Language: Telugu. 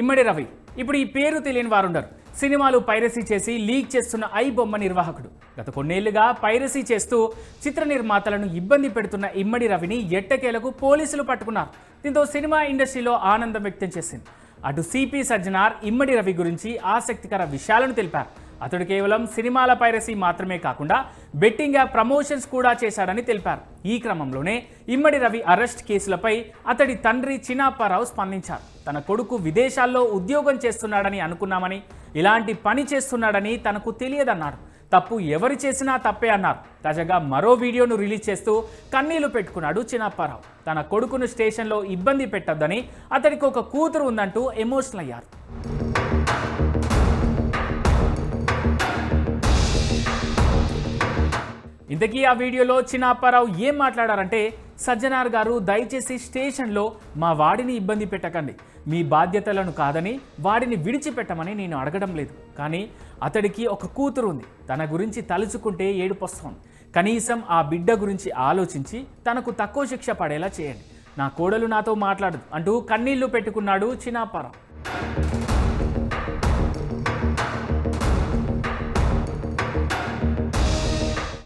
ఇమ్మడి రవి. ఇప్పుడు ఈ పేరు తెలియని వారుండరు. సినిమాలు పైరసీ చేసి లీక్ చేస్తున్న ఐ బొమ్మ నిర్వాహకుడు. గత కొన్నేళ్ళుగా పైరసీ చేస్తూ చిత్ర నిర్మాతలను ఇబ్బంది పెడుతున్న ఇమ్మడి రవిని ఎట్టకేలకు పోలీసులు పట్టుకున్నారు. దీంతో సినిమా ఇండస్ట్రీలో ఆనందం వ్యక్తం చేసింది. అటు సిపి సజ్జనార్ ఇమ్మడి రవి గురించి ఆసక్తికర విషయాలను తెలిపారు. అతడు కేవలం సినిమాల పైరసీ మాత్రమే కాకుండా బెట్టింగ్ యాప్ ప్రమోషన్స్ కూడా చేశాడని తెలిపారు. ఈ క్రమంలోనే ఇమ్మడి రవి అరెస్ట్ కేసులపై అతడి తండ్రి చినాప్పారావు స్పందించారు. తన కొడుకు విదేశాల్లో ఉద్యోగం చేస్తున్నాడని అనుకున్నామని ఇలాంటి పని చేస్తున్నాడని తనకు తెలియదన్నాడు తప్పు ఎవరు చేసినా తప్పే అన్నారు. తాజాగా మరో వీడియోను రిలీజ్ చేస్తూ కన్నీళ్ళు పెట్టుకున్నాడు చినాపారావు తన కొడుకును స్టేషన్లో ఇబ్బంది పెట్టొద్దని అతడికి ఒక కూతురు ఉందంటూ ఎమోషనల్ అయ్యారు ఇంతకీ ఆ వీడియోలో చిన్నప్పారావు ఏం మాట్లాడారంటే సజ్జనార్ గారు దయచేసి స్టేషన్లో మా వాడిని ఇబ్బంది పెట్టకండి. మీ బాధ్యతలను కాదని వాడిని విడిచిపెట్టమని నేను అడగడం లేదు. కానీ అతడికి ఒక కూతురు ఉంది. తన గురించి తలుచుకుంటే ఏడుపొస్తోంది కనీసం ఆ బిడ్డ గురించి ఆలోచించి తనకు తక్కువ శిక్ష పడేలా చేయండి. నా కోడలు నాతో మాట్లాడదు అంటూ కన్నీళ్ళు పెట్టుకున్నాడు చిన్నప్పారావు.